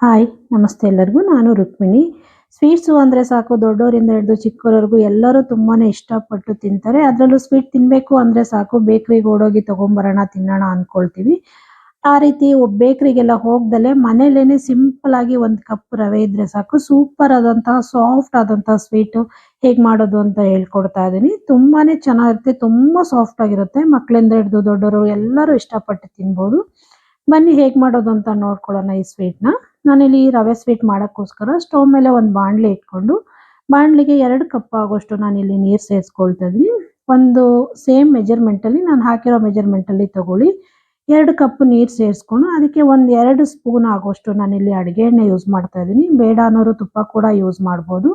Hi, ನಮಸ್ತೆ ಎಲ್ಲರಿಗೂ. ನಾನು ರುಕ್ಮಿಣಿ. ಸ್ವೀಟ್ಸು ಅಂದರೆ ಸಾಕು ದೊಡ್ಡವರಿಂದ ಹಿಡಿದು ಚಿಕ್ಕವರವರೆಗೂ ಎಲ್ಲರೂ ತುಂಬಾ ಇಷ್ಟಪಟ್ಟು ತಿಂತಾರೆ. ಅದರಲ್ಲೂ ಸ್ವೀಟ್ ತಿನ್ನಬೇಕು ಅಂದರೆ ಸಾಕು, ಬೇಕ್ರಿಗೆ ಓಡೋಗಿ ತೊಗೊಂಬರೋಣ, ತಿನ್ನೋಣ ಅಂದ್ಕೊಳ್ತೀವಿ ಆ ರೀತಿ ಬೇಕ್ರಿಗೆಲ್ಲ ಮನೇಲೇನೆ ಸಿಂಪಲ್ ಆಗಿ ಒಂದು ಕಪ್ ರವೆ ಇದ್ರೆ ಸಾಕು, ಸೂಪರ್ ಆದಂತಹ, ಸಾಫ್ಟ್ ಆದಂತಹ ಸ್ವೀಟು ಹೇಗೆ ಮಾಡೋದು ಅಂತ ಹೇಳ್ಕೊಡ್ತಾ ಇದ್ದೀನಿ. ತುಂಬಾನೇ ಚೆನ್ನಾಗಿರುತ್ತೆ, ತುಂಬ ಸಾಫ್ಟ್ ಆಗಿರುತ್ತೆ. ಮಕ್ಕಳಿಂದ ಹಿಡಿದು ದೊಡ್ಡವರು ಎಲ್ಲರೂ ಇಷ್ಟಪಟ್ಟು ತಿನ್ಬೋದು. ಬನ್ನಿ ಹೇಗೆ ಮಾಡೋದು ಅಂತ ನೋಡ್ಕೊಳ್ಳೋಣ ಈ ಸ್ವೀಟ್ನ ನಾನಿಲ್ಲಿ ರವೆ ಸ್ವೀಟ್ ಮಾಡೋಕ್ಕೋಸ್ಕರ ಸ್ಟವ್ ಮೇಲೆ ಒಂದು ಬಾಣಲೆ ಇಟ್ಕೊಂಡು, ಬಾಣಲಿಗೆ ಎರಡು ಕಪ್ ಆಗೋಷ್ಟು ನಾನಿಲ್ಲಿ ನೀರು ಸೇರಿಸ್ಕೊಳ್ತಾ ಇದ್ದೀನಿ. ಒಂದು ಸೇಮ್ ಮೆಜರ್ಮೆಂಟಲ್ಲಿ ನಾನು ಹಾಕಿರೋ ಮೆಜರ್ಮೆಂಟಲ್ಲಿ ತಗೊಳ್ಳಿ. ಎರಡು ಕಪ್ ನೀರು ಸೇರಿಸ್ಕೊಂಡು, ಅದಕ್ಕೆ ಒಂದು ಎರಡು ಸ್ಪೂನ್ ಆಗೋಷ್ಟು ನಾನಿಲ್ಲಿ ಅಡುಗೆ ಎಣ್ಣೆ ಯೂಸ್ ಮಾಡ್ತಾ ಇದ್ದೀನಿ. ಬೇಡ ಅನ್ನೋರು ತುಪ್ಪ ಕೂಡ ಯೂಸ್ ಮಾಡ್ಬೋದು.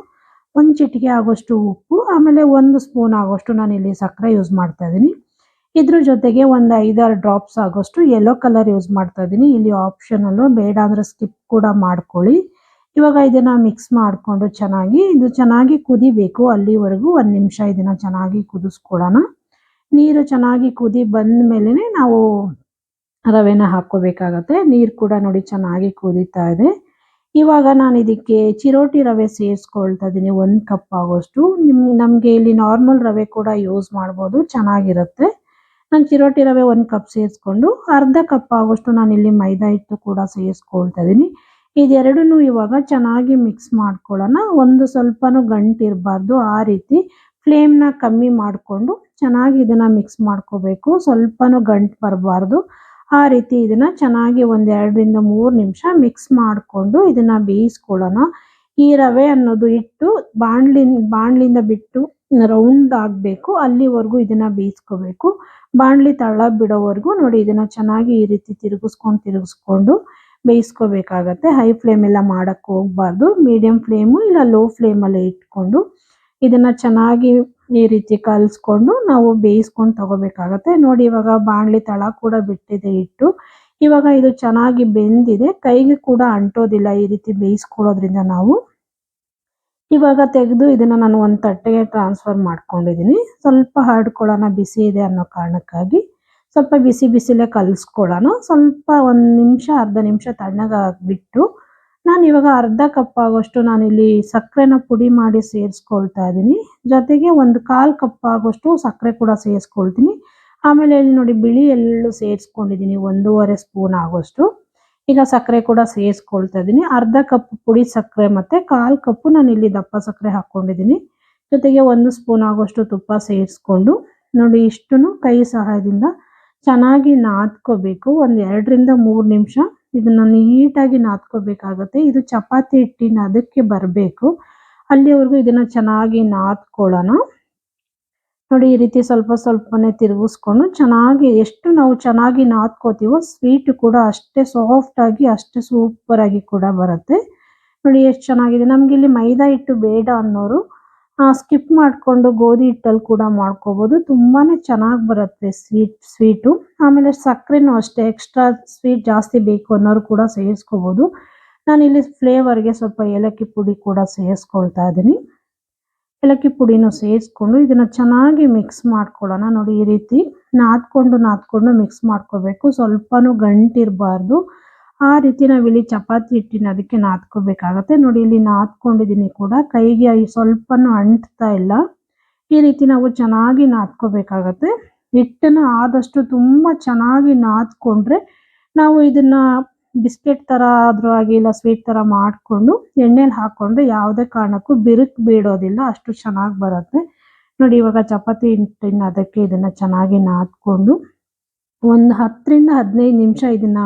ಒಂದು ಚಿಟಿಕೆ ಆಗೋಷ್ಟು ಉಪ್ಪು, ಆಮೇಲೆ ಒಂದು ಸ್ಪೂನ್ ಆಗೋಷ್ಟು ನಾನಿಲ್ಲಿ ಸಕ್ಕರೆ ಯೂಸ್ ಮಾಡ್ತಾ ಇದ್ದೀನಿ. ಇದ್ರ ಜೊತೆಗೆ ಒಂದು ಐದಾರು ಡ್ರಾಪ್ಸ್ ಆಗೋಷ್ಟು ಯೆಲ್ಲೋ ಕಲರ್ ಯೂಸ್ ಮಾಡ್ತಾ ಇದ್ದೀನಿ ಇಲ್ಲಿ ಆಪ್ಷನಲ್ಲು ಬೇಡ ಅಂದ್ರೆ ಸ್ಕಿಪ್ ಕೂಡ ಮಾಡ್ಕೊಳ್ಳಿ. ಇವಾಗ ಇದನ್ನ ಮಿಕ್ಸ್ ಮಾಡಿಕೊಂಡು ಚೆನ್ನಾಗಿ, ಇದು ಚೆನ್ನಾಗಿ ಕುದಿಬೇಕು. ಅಲ್ಲಿವರೆಗೂ ಒಂದು ನಿಮಿಷ ಇದನ್ನ ಚೆನ್ನಾಗಿ ಕುದಿಸ್ಕೊಳ್ಳೋಣ. ನೀರು ಚೆನ್ನಾಗಿ ಕುದಿ ಬಂದ ಮೇಲೆ ನಾವು ರವೆನ ಹಾಕ್ಕೋಬೇಕಾಗತ್ತೆ. ನೀರು ಕೂಡ ನೋಡಿ ಚೆನ್ನಾಗಿ ಕುದೀತಾ ಇದೆ. ಇವಾಗ ನಾನು ಇದಕ್ಕೆ ಚಿರೋಟಿ ರವೆ ಸೇರಿಸ್ಕೊಳ್ತಾ ಇದ್ದೀನಿ ಒಂದು ಕಪ್ ಆಗೋಷ್ಟು. ನಿಮ್, ನಮಗೆ ಇಲ್ಲಿ ನಾರ್ಮಲ್ ರವೆ ಕೂಡ ಯೂಸ್ ಮಾಡ್ಬೋದು. ಚೆನ್ನಾಗಿರುತ್ತೆ. ನಾನು ಚಿರೋಟಿ ರವೆ ಒಂದು ಕಪ್ ಸೇರಿಸ್ಕೊಂಡು ಅರ್ಧ ಕಪ್ ಆಗೋಷ್ಟು ನಾನು ಇಲ್ಲಿ ಮೈದಾ ಹಿಟ್ಟು ಕೂಡ ಸೇರಿಸ್ಕೊಳ್ತಾ ಇದ್ದೀನಿ ಇದೆರಡನ್ನೂ ಇವಾಗ ಚೆನ್ನಾಗಿ ಮಿಕ್ಸ್ ಮಾಡ್ಕೊಳ್ಳೋಣ. ಒಂದು ಸ್ವಲ್ಪನೂ ಗಂಟು ಇರಬಾರ್ದು ಆ ರೀತಿ. ಫ್ಲೇಮ್ನ ಕಮ್ಮಿ ಮಾಡಿಕೊಂಡು ಚೆನ್ನಾಗಿ ಇದನ್ನು ಮಿಕ್ಸ್ ಮಾಡ್ಕೋಬೇಕು. ಸ್ವಲ್ಪನೂ ಗಂಟು ಬರಬಾರ್ದು. ಆ ರೀತಿ ಇದನ್ನು ಚೆನ್ನಾಗಿ ಒಂದೆರಡರಿಂದ ಮೂರು ನಿಮಿಷ ಮಿಕ್ಸ್ ಮಾಡಿಕೊಂಡು ಇದನ್ನು ಬೇಯಿಸ್ಕೊಳ್ಳೋಣ. ಈ ರವೆ ಅನ್ನೋದು ಇಟ್ಟು ಬಾಣ್ಲಿ ಬಾಣ್ಲಿಂದ ಬಿಟ್ಟು ರೌಂಡ್ ಆಗಬೇಕು. ಅಲ್ಲಿವರೆಗೂ ಇದನ್ನ ಬೇಯಿಸ್ಕೋಬೇಕು. ಬಾಣ್ಲಿ ತಳ ಬಿಡೋವರೆಗೂ ನೋಡಿ ಇದನ್ನ ಚೆನ್ನಾಗಿ ಈ ರೀತಿ ತಿರುಗಿಸ್ಕೊಂಡು ತಿರುಗಿಸ್ಕೊಂಡು ಬೇಯಿಸ್ಕೋಬೇಕಾಗತ್ತೆ. ಹೈ ಫ್ಲೇಮ್ ಎಲ್ಲ ಮಾಡಕ್ಕೆ ಹೋಗ್ಬಾರ್ದು. ಮೀಡಿಯಂ ಫ್ಲೇಮು ಇಲ್ಲ ಲೋ ಫ್ಲೇಮಲ್ಲೇ ಇಟ್ಕೊಂಡು ಇದನ್ನ ಚೆನ್ನಾಗಿ ಈ ರೀತಿ ಕಲಿಸ್ಕೊಂಡು ನಾವು ಬೇಯಿಸ್ಕೊಂಡು ತಗೋಬೇಕಾಗತ್ತೆ. ನೋಡಿ ಇವಾಗ ಬಾಣಲಿ ತಳ ಕೂಡ ಬಿಟ್ಟಿದೆ ಇಟ್ಟು. ಇವಾಗ ಇದು ಚೆನ್ನಾಗಿ ಬೆಂದಿದೆ. ಕೈಗೆ ಕೂಡ ಅಂಟೋದಿಲ್ಲ ಈ ರೀತಿ ಬೇಯಿಸ್ಕೊಳ್ಳೋದ್ರಿಂದ ನಾವು. ಇವಾಗ ತೆಗೆದು ಇದನ್ನ ನಾನು ಒಂದು ತಟ್ಟೆಗೆ ಟ್ರಾನ್ಸ್ಫರ್ ಮಾಡ್ಕೊಂಡಿದ್ದೀನಿ ಸ್ವಲ್ಪ ಹಾಡ್ಕೊಳ್ಳೋಣ ಬಿಸಿ ಇದೆ ಅನ್ನೋ ಕಾರಣಕ್ಕಾಗಿ ಸ್ವಲ್ಪ ಬಿಸಿ ಬಿಸಿಲೇ ಕಲಿಸ್ಕೊಳ್ಳೋಣ ಸ್ವಲ್ಪ ಒಂದು ನಿಮಿಷ, ಅರ್ಧ ನಿಮಿಷ ತಣ್ಣಗಾಗ್ಬಿಟ್ಟು ನಾನು ಇವಾಗ ಅರ್ಧ ಕಪ್ ಆಗೋಷ್ಟು ನಾನಿಲ್ಲಿ ಸಕ್ಕರೆನ ಪುಡಿ ಮಾಡಿ ಸೇರಿಸ್ಕೊಳ್ತಾ ಇದ್ದೀನಿ ಜೊತೆಗೆ ಒಂದು ಕಾಲು ಕಪ್ ಆಗೋಷ್ಟು ಸಕ್ಕರೆ ಕೂಡ ಸೇರಿಸ್ಕೊಳ್ತೀನಿ. ಆಮೇಲೆ ಇಲ್ಲಿ ನೋಡಿ ಬಿಳಿ ಎಳ್ಳು ಸೇರಿಸ್ಕೊಂಡಿದ್ದೀನಿ ಒಂದೂವರೆ ಸ್ಪೂನ್ ಆಗೋಷ್ಟು. ಈಗ ಸಕ್ಕರೆ ಕೂಡ ಸೇರಿಸ್ಕೊಳ್ತಾ ಇದ್ದೀನಿ. ಅರ್ಧ ಕಪ್ ಪುಡಿ ಸಕ್ಕರೆ ಮತ್ತು ಕಾಲು ಕಪ್ಪು ನಾನು ಇಲ್ಲಿ ದಪ್ಪ ಸಕ್ಕರೆ ಹಾಕ್ಕೊಂಡಿದ್ದೀನಿ. ಜೊತೆಗೆ ಒಂದು ಸ್ಪೂನ್ ಆಗೋಷ್ಟು ತುಪ್ಪ ಸೇರಿಸ್ಕೊಂಡು ನೋಡಿ ಇಷ್ಟನ್ನು ಕೈ ಸಹಾಯದಿಂದ ಚೆನ್ನಾಗಿ ನಾದ್ಕೋಬೇಕು. ಒಂದು ಎರಡರಿಂದ ಮೂರು ನಿಮಿಷ ಇದನ್ನು ನೀಟಾಗಿ ನಾದ್ಕೋಬೇಕಾಗತ್ತೆ. ಇದು ಚಪಾತಿ ಹಿಟ್ಟಿನ ಅದಕ್ಕೆ ಬರಬೇಕು. ಅಲ್ಲಿವರೆಗೂ ಇದನ್ನ ಚೆನ್ನಾಗಿ ನಾದ್ಕೊಳ್ಳೋಣ. ನೋಡಿ, ಈ ರೀತಿ ಸ್ವಲ್ಪ ಸ್ವಲ್ಪನೇ ತಿರುಗಿಸ್ಕೊಂಡು ಚೆನ್ನಾಗಿ ಎಷ್ಟು ನಾವು ಚೆನ್ನಾಗಿ ನಾದ್ಕೋತೀವೋ ಸ್ವೀಟ್ ಕೂಡ ಅಷ್ಟೇ ಸಾಫ್ಟ್ ಆಗಿ, ಅಷ್ಟೇ ಸೂಪರ್ ಆಗಿ ಕೂಡ ಬರುತ್ತೆ. ನೋಡಿ, ಎಷ್ಟು ಚೆನ್ನಾಗಿದೆ. ನಮ್ಗೆ ಇಲ್ಲಿ ಮೈದಾ ಹಿಟ್ಟು ಬೇಡ ಅನ್ನೋರು ಸ್ಕಿಪ್ ಮಾಡಿಕೊಂಡು ಗೋಧಿ ಹಿಟ್ಟಲ್ಲಿ ಕೂಡ ಮಾಡ್ಕೋಬೋದು. ತುಂಬಾನೇ ಚೆನ್ನಾಗಿ ಬರುತ್ತೆ ಸ್ವೀಟ್ ಸ್ವೀಟು ಆಮೇಲೆ ಸಕ್ಕರೆನೂ ಅಷ್ಟೇ ಎಕ್ಸ್ಟ್ರಾ ಸ್ವೀಟ್ ಜಾಸ್ತಿ ಬೇಕು ಅನ್ನೋರು ಕೂಡ ಸೇರಿಸ್ಕೋಬೋದು. ನಾನಿಲ್ಲಿ ಫ್ಲೇವರ್ಗೆ ಸ್ವಲ್ಪ ಏಲಕ್ಕಿ ಪುಡಿ ಕೂಡ ಸೇರಿಸ್ಕೊಳ್ತಾ ಇದ್ದೀನಿ. ಏಲಕ್ಕಿ ಪುಡಿನೂ ಸೇರಿಸ್ಕೊಂಡು ಇದನ್ನ ಚೆನ್ನಾಗಿ ಮಿಕ್ಸ್ ಮಾಡ್ಕೊಳ್ಳೋಣ. ನೋಡಿ, ಈ ರೀತಿ ನಾದ್ಕೊಂಡು ನಾದ್ಕೊಂಡು ಮಿಕ್ಸ್ ಮಾಡ್ಕೋಬೇಕು. ಸ್ವಲ್ಪನೂ ಗಂಟಿರಬಾರ್ದು. ಆ ರೀತಿ ಇಲ್ಲಿ ಚಪಾತಿ ಹಿಟ್ಟಿನ ಅದಕ್ಕೆ ನಾದ್ಕೋಬೇಕಾಗತ್ತೆ. ನೋಡಿ, ಇಲ್ಲಿ ನಾದ್ಕೊಂಡಿದ್ದೀನಿ ಕೂಡ. ಕೈಗೆ ಸ್ವಲ್ಪನೂ ಅಂಟ್ತಾ ಇಲ್ಲ. ಈ ರೀತಿ ನಾವು ಚೆನ್ನಾಗಿ ನಾದ್ಕೋಬೇಕಾಗತ್ತೆ. ಹಿಟ್ಟನ್ನು ಆದಷ್ಟು ತುಂಬ ಚೆನ್ನಾಗಿ ನಾದ್ಕೊಂಡ್ರೆ ನಾವು ಇದನ್ನ ಬಿಸ್ಕೆಟ್ ತರ ಆದ್ರೂ ಆಗಿಲ್ಲ ಸ್ವೀಟ್ ತರ ಮಾಡ್ಕೊಂಡು ಎಣ್ಣೆಲಿ ಹಾಕೊಂಡ್ರೆ ಯಾವುದೇ ಕಾರಣಕ್ಕೂ ಬಿರುಕು ಬೀಳೋದಿಲ್ಲ, ಅಷ್ಟು ಚೆನ್ನಾಗಿ ಬರುತ್ತೆ. ನೋಡಿ ಇವಾಗ ಚಪಾತಿ ಹಿಟ್ಟಿನ ಅದಕ್ಕೆ ಇದನ್ನ ಚೆನ್ನಾಗಿ ನಾದ್ಕೊಂಡು ಒಂದು ಹತ್ತರಿಂದ ಹದಿನೈದು ನಿಮಿಷ ಇದನ್ನ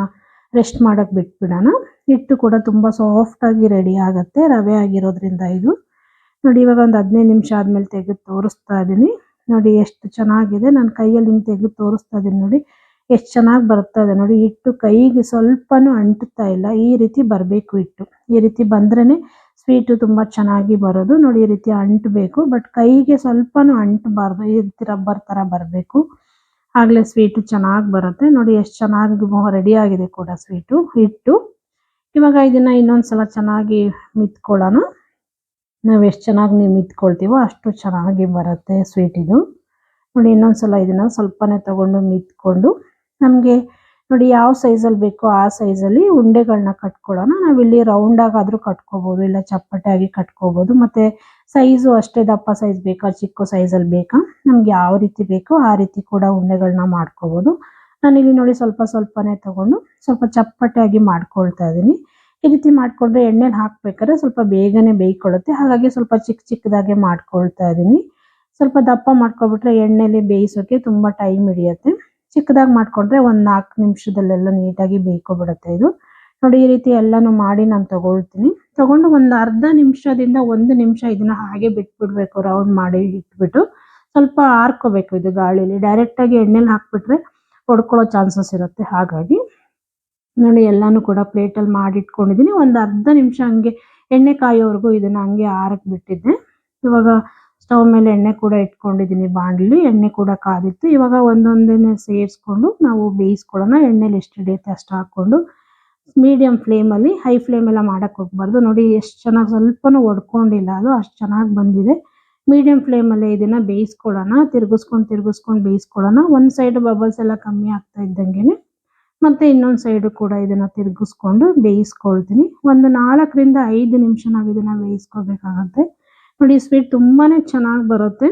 ರೆಸ್ಟ್ ಮಾಡೋಕ್ಕೆ ಬಿಟ್ಬಿಡೋಣ. ಹಿಟ್ಟು ಕೂಡ ತುಂಬ ಸಾಫ್ಟಾಗಿ ರೆಡಿ ಆಗುತ್ತೆ, ರವೆ ಆಗಿರೋದ್ರಿಂದ ಇದು. ನೋಡಿ ಇವಾಗ ಒಂದು ಹದಿನೈದು ನಿಮಿಷ ಆದಮೇಲೆ ತೆಗೆದು ತೋರಿಸ್ತಾ ಇದ್ದೀನಿ ನೋಡಿ ಎಷ್ಟು ಚೆನ್ನಾಗಿದೆ. ನಾನು ಕೈಯಲ್ಲಿ ಹಿಂಗೆ ತೆಗೆದು ತೋರಿಸ್ತಾ ಇದ್ದೀನಿ ನೋಡಿ. ಎಷ್ಟು ಚೆನ್ನಾಗಿ ಬರ್ತಾ ಇದೆ ನೋಡಿ, ಹಿಟ್ಟು ಕೈಗೆ ಸ್ವಲ್ಪನೂ ಅಂಟುತ್ತಾ ಇಲ್ಲ. ಈ ರೀತಿ ಬರಬೇಕು ಹಿಟ್ಟು. ಈ ರೀತಿ ಬಂದ್ರೇ ಸ್ವೀಟು ತುಂಬ ಚೆನ್ನಾಗಿ ಬರೋದು. ನೋಡಿ, ಈ ರೀತಿ ಅಂಟಬೇಕು. ಬಟ್ ಕೈಗೆ ಸ್ವಲ್ಪನೂ ಅಂಟಬಾರ್ದು. ಈ ರೀತಿ ರಬ್ಬರ್ ಥರ ಬರಬೇಕು. ಆಗಲೇ ಸ್ವೀಟು ಚೆನ್ನಾಗಿ ಬರುತ್ತೆ. ನೋಡಿ, ಎಷ್ಟು ಚೆನ್ನಾಗಿ ರೆಡಿ ಆಗಿದೆ ಕೂಡ ಸ್ವೀಟು, ಹಿಟ್ಟು. ಇವಾಗ ಇದನ್ನು ಇನ್ನೊಂದು ಸಲ ಚೆನ್ನಾಗಿ ಮಿತ್ಕೊಳ್ಳೋಣ. ನಾವು ಎಷ್ಟು ಚೆನ್ನಾಗಿ ನೀವು ಮಿತ್ಕೊಳ್ತೀವೋ ಅಷ್ಟು ಚೆನ್ನಾಗಿ ಬರುತ್ತೆ ಸ್ವೀಟ್ ಇದು. ನೋಡಿ ಇನ್ನೊಂದು ಸಲ ಇದನ್ನು ಸ್ವಲ್ಪನೇ ತಗೊಂಡು ಮಿತ್ಕೊಂಡು ನಮಗೆ ನೋಡಿ ಯಾವ ಸೈಜಲ್ಲಿ ಬೇಕೋ ಆ ಸೈಜಲ್ಲಿ ಉಂಡೆಗಳನ್ನ ಕಟ್ಕೊಳ್ಳೋಣ. ನಾವಿಲ್ಲಿ ರೌಂಡ್ ಆಗಾದ್ರೂ ಕಟ್ಕೋಬಹುದು ಇಲ್ಲ ಚಪ್ಪಟೆ ಆಗಿ ಕಟ್ಕೋಬಹುದು ಮತ್ತೆ ಸೈಜು ಅಷ್ಟೇ ದಪ್ಪ ಸೈಜ್ ಬೇಕಾ, ಚಿಕ್ಕ ಸೈಜಲ್ಲಿ ಬೇಕಾ? ನಮ್ಗೆ ಯಾವ ರೀತಿ ಬೇಕೋ ಆ ರೀತಿ ಕೂಡ ಉಂಡೆಗಳನ್ನ ಮಾಡ್ಕೋಬಹುದು ನಾನಿಲ್ಲಿ ನೋಡಿ ಸ್ವಲ್ಪ ಸ್ವಲ್ಪನೇ ತಗೊಂಡು ಸ್ವಲ್ಪ ಚಪ್ಪಟೆ ಆಗಿ ಮಾಡ್ಕೊಳ್ತಾ ಇದ್ದೀನಿ. ಈ ರೀತಿ ಮಾಡ್ಕೊಂಡ್ರೆ ಎಣ್ಣೆಲಿ ಹಾಕ್ಬೇಕಾದ್ರೆ ಸ್ವಲ್ಪ ಬೇಗನೆ ಬೇಯ್ಕೊಳ್ಳುತ್ತೆ. ಹಾಗಾಗಿ ಸ್ವಲ್ಪ ಚಿಕ್ಕ ಚಿಕ್ಕದಾಗೆ ಮಾಡ್ಕೊಳ್ತಾ ಇದ್ದೀನಿ. ಸ್ವಲ್ಪ ದಪ್ಪ ಮಾಡ್ಕೊಬಿಟ್ರೆ ಎಣ್ಣೆಲಿ ಬೇಯಿಸೋಕೆ ತುಂಬಾ ಟೈಮ್ ಹಿಡಿಯುತ್ತೆ. ಚಿಕ್ಕದಾಗಿ ಮಾಡ್ಕೊಂಡ್ರೆ ಒಂದ್ ನಾಲ್ಕು ನಿಮಿಷದಲ್ಲೆಲ್ಲ ನೀಟಾಗಿ ಬೇಯ್ಕೊಬಿಡುತ್ತೆ ಇದು. ನೋಡಿ, ಈ ರೀತಿ ಎಲ್ಲಾನು ಮಾಡಿ ನಾನು ತಗೊಳ್ತೀನಿ. ತಗೊಂಡು ಒಂದು ಅರ್ಧ ನಿಮಿಷದಿಂದ ಒಂದು ನಿಮಿಷ ಇದನ್ನ ಹಾಗೆ ಬಿಟ್ಬಿಡ್ಬೇಕು ರೌಂಡ್ ಮಾಡಿ ಇಟ್ಬಿಟ್ಟು. ಸ್ವಲ್ಪ ಆರ್ಕೋಬೇಕು ಇದು ಗಾಳಿಲಿ. ಡೈರೆಕ್ಟ್ ಆಗಿ ಎಣ್ಣೆಲಿ ಹಾಕ್ಬಿಟ್ರೆ ಹೊಡ್ಕೊಳ್ಳೋ ಚಾನ್ಸಸ್ ಇರುತ್ತೆ ಹಾಗಾಗಿ. ನೋಡಿ, ಎಲ್ಲಾನು ಕೂಡ ಪ್ಲೇಟಲ್ಲಿ ಮಾಡಿ ಇಟ್ಕೊಂಡಿದ್ದೀನಿ ಒಂದು ಅರ್ಧ ನಿಮಿಷ ಹಂಗೆ ಎಣ್ಣೆ ಕಾಯೋವರೆಗೂ ಇದನ್ನ ಹಂಗೆ ಆರಕ್ಕೆ ಬಿಟ್ಟಿದ್ದೆ. ಇವಾಗ ಸ್ಟವ್ ಮೇಲೆ ಎಣ್ಣೆ ಕೂಡ ಇಟ್ಕೊಂಡಿದ್ದೀನಿ ಬಾಣಲಿ, ಎಣ್ಣೆ ಕೂಡ ಕಾದಿತ್ತು. ಇವಾಗ ಒಂದೊಂದನ್ನೇ ಸೇರಿಸ್ಕೊಂಡು ನಾವು ಬೇಯಿಸ್ಕೊಳ್ಳೋಣ. ಎಣ್ಣೆಲಿ ಎಷ್ಟು ಹಿಡಿಯುತ್ತೆ ಅಷ್ಟು ಹಾಕ್ಕೊಂಡು. ಮೀಡಿಯಂ ಫ್ಲೇಮಲ್ಲಿ ಹೈ ಫ್ಲೇಮ್ ಎಲ್ಲ ಮಾಡಕ್ಕೆ ಹೋಗ್ಬಾರ್ದು. ನೋಡಿ, ಎಷ್ಟು ಚೆನ್ನಾಗಿ ಸ್ವಲ್ಪನೂ ಒಡ್ಕೊಂಡಿಲ್ಲ ಅದು, ಅಷ್ಟು ಚೆನ್ನಾಗಿ ಬಂದಿದೆ. ಮೀಡಿಯಂ ಫ್ಲೇಮಲ್ಲೇ ಇದನ್ನ ಬೇಯಿಸ್ಕೊಳ್ಳೋಣ. ತಿರ್ಗಿಸ್ಕೊಂಡು ತಿರ್ಗಿಸ್ಕೊಂಡು ಬೇಯಿಸ್ಕೊಳ್ಳೋಣ. ಒಂದು ಸೈಡ್ ಬಬಲ್ಸ್ ಎಲ್ಲ ಕಮ್ಮಿ ಆಗ್ತಾ ಇದ್ದಂಗೆನೆ. ಮತ್ತೆ ಇನ್ನೊಂದು ಸೈಡು ಕೂಡ ಇದನ್ನ ತಿರ್ಗಿಸ್ಕೊಂಡು ಬೇಯಿಸ್ಕೊಳ್ತೀನಿ. ಒಂದು ನಾಲ್ಕರಿಂದ ಐದು ನಿಮಿಷ ನಾವು ಇದನ್ನ ಬೇಯಿಸ್ಕೋಬೇಕಾಗತ್ತೆ. ನೋಡಿ ಸ್ವೀಟ್ ತುಂಬಾನೇ ಚೆನ್ನಾಗಿ ಬರುತ್ತೆ.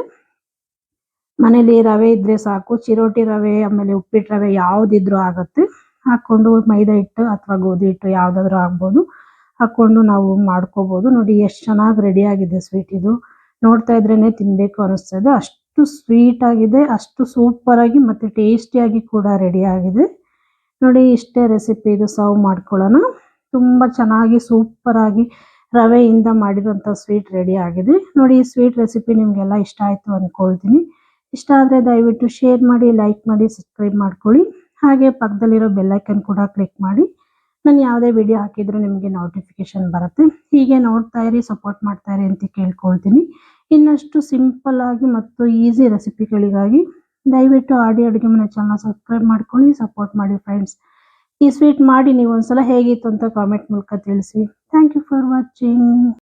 ಮನೇಲಿ ರವೆ ಇದ್ರೆ ಸಾಕು, ಚಿರೋಟಿ ರವೆ, ಆಮೇಲೆ ಉಪ್ಪಿಟ್ಟು ರವೆ ಯಾವ್ದಿದ್ರು ಆಗತ್ತೆ. ಹಾಕೊಂಡು ಮೈದಾ ಹಿಟ್ಟು ಅಥವಾ ಗೋಧಿ ಹಿಟ್ಟು ಯಾವ್ದಾದ್ರು ಆಗ್ಬೋದು. ಹಾಕೊಂಡು ನಾವು ಮಾಡ್ಕೋಬಹುದು ನೋಡಿ, ಎಷ್ಟು ಚೆನ್ನಾಗಿ ರೆಡಿ ಆಗಿದೆ ಸ್ವೀಟ್ ಇದು. ನೋಡ್ತಾ ಇದ್ರೇನೆ ತಿನ್ಬೇಕು ಅನಿಸ್ತದೆ ಅಷ್ಟು ಸ್ವೀಟ್ ಆಗಿದೆ, ಅಷ್ಟು ಸೂಪರ್ ಆಗಿ ಮತ್ತೆ ಟೇಸ್ಟಿಯಾಗಿ ಕೂಡ ರೆಡಿ ಆಗಿದೆ. ನೋಡಿ, ಇಷ್ಟೇ ರೆಸಿಪಿ ಇದು ಸರ್ವ್ ಮಾಡ್ಕೊಳ್ಳೋಣ. ತುಂಬಾ ಚೆನ್ನಾಗಿ ಸೂಪರ್ ಆಗಿ ರವೆಯಿಂದ ಮಾಡಿರುವಂತಹ ಸ್ವೀಟ್ ರೆಡಿ ಆಗಿದೆ. ನೋಡಿ, ಈ ಸ್ವೀಟ್ ರೆಸಿಪಿ ನಿಮಗೆಲ್ಲ ಇಷ್ಟ ಆಯ್ತು ಅಂದ್ಕೊಳ್ತೀನಿ ಇಷ್ಟ ಆದ್ರೆ ದಯವಿಟ್ಟು ಶೇರ್ ಮಾಡಿ ಲೈಕ್ ಮಾಡಿ ಸಬ್ಸ್ಕ್ರೈಬ್ ಮಾಡ್ಕೊಳ್ಳಿ. ಹಾಗೆ ಪಕ್ಕದಲ್ಲಿರೋ ಬೆಲ್ಲೈಕನ್ ಕೂಡ ಕ್ಲಿಕ್ ಮಾಡಿ. ನಾನು ಯಾವುದೇ ವಿಡಿಯೋ ಹಾಕಿದ್ರು ನಿಮಗೆ ನೋಟಿಫಿಕೇಶನ್ ಬರುತ್ತೆ. ಹೀಗೆ ನೋಡ್ತಾ ಇರಿ ಸಪೋರ್ಟ್ ಮಾಡ್ತಾ ಇರಿ ಅಂತ ಕೇಳ್ಕೊಳ್ತೀನಿ. ಇನ್ನಷ್ಟು ಸಿಂಪಲ್ ಆಗಿ ಮತ್ತು ಈಸಿ ರೆಸಿಪಿಗಳಿಗಾಗಿ ದಯವಿಟ್ಟು ಆಡಿ ಅಡುಗೆ ಮನೆ ಚಾನಲ್ ಸಬ್ಸ್ಕ್ರೈಬ್ ಮಾಡ್ಕೊಳ್ಳಿ ಸಪೋರ್ಟ್ ಮಾಡಿ ಫ್ರೆಂಡ್ಸ್ ಈ ಸ್ವೀಟ್ ಮಾಡಿ ನೀವು ಒಂದ್ಸಲ ಹೇಗಿತ್ತು ಅಂತ ಕಾಮೆಂಟ್ ಮೂಲಕ ತಿಳಿಸಿ. Thank you for watching